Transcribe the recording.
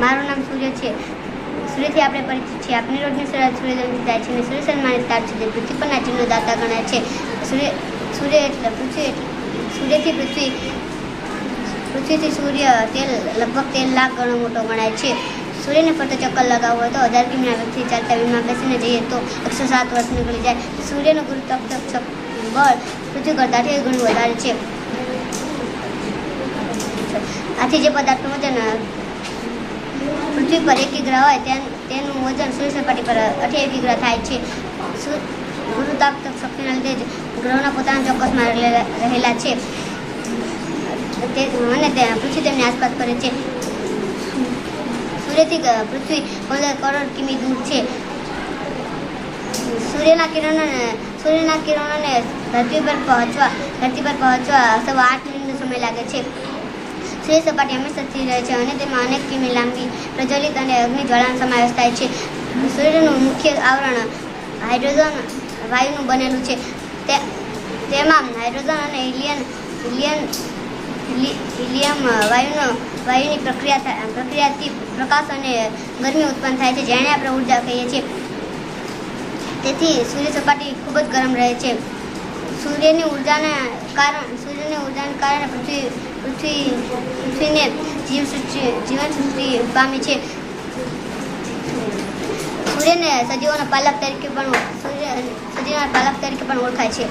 મારું નામ સૂર્ય છે. સૂર્યથી આપણે પરિચિત છીએ. આપની રોજની સૂર્ય સૂર્યોદયથી થાય છે અને સૂર્ય સન્માનિત તાર સુધી પૃથ્વી પરના જીવનો દાતા ગણાય છે. સૂર્ય સૂર્ય એટલે પૃથ્વી એટલે સૂર્યથી પૃથ્વી પૃથ્વીથી સૂર્ય તેલ લગભગ તેર લાખ ગણો મોટો ગણાય છે. સૂર્યને ફરતો ચક્કર લગાવવો હોય તો હજાર કિમીના વ્યક્તિ ચાલતા વિમાન બેસીને જઈએ તો એકસો સાત વર્ષ નીકળી જાય. સૂર્યનું ગુરુત્વાકર્ષણ બળ પૃથ્વી કરતાં અઠ્યાવીસ ગણું વધારે છે. આથી જે પદાર્થનું વજન અ, પૃથ્વી પર એક ગ્રહ હોય તેન વજન સૂર્ય સપાટી પર અઠ્યાવી ગ્રહ થાય છે. ગુરુતાપ શક્તિના લીધે જ ગ્રહોના પોતાના ચોક્કસમાં રહેલા છે. તે અને તે પૃથ્વી તેમની આસપાસ ફરે છે. સૂર્યથી પૃથ્વી પંદર કરોડ કિમી દૂર છે. સૂર્યના કિરણોને સૂર્યના કિરણોને ધરતી પર પહોંચવા, ધરતી પર પહોંચવા સવા આઠ મિનિટનો સમય લાગે છે. સૂર્ય સપાટી હંમેશા સ્થિર રહે છે અને તેમાં અનેક કિમી લાંબી, પ્રજ્વલિત અને અગ્નિ જ્વાળાનો સમાવેશ થાય છે. સૂર્યનું મુખ્ય આવરણ હાઇડ્રોજન વાયુનું બનેલું છે. તેમાં હાઇડ્રોજન અને હિલિયન હિલિયન હિલિયમ વાયુનો, વાયુની પ્રક્રિયા પ્રક્રિયાથી પ્રકાશ અને ગરમી ઉત્પન્ન થાય છે, જેને આપણે ઊર્જા કહીએ છીએ. તેથી સૂર્ય સપાટી ખૂબ જ ગરમ રહે છે. સૂર્યની ઉર્જાના કારણ, સૂર્યની ઉર્જાને કારણે પૃથ્વી પૃથ્વી, પૃથ્વીને જીવસૃષ્ટિ જીવનસૃષ્ટિ પામી છે. સૂર્યને સજીવોના પાલક તરીકે પણ સૂર્ય સજીવના પાલક તરીકે પણ ઓળખાય છે.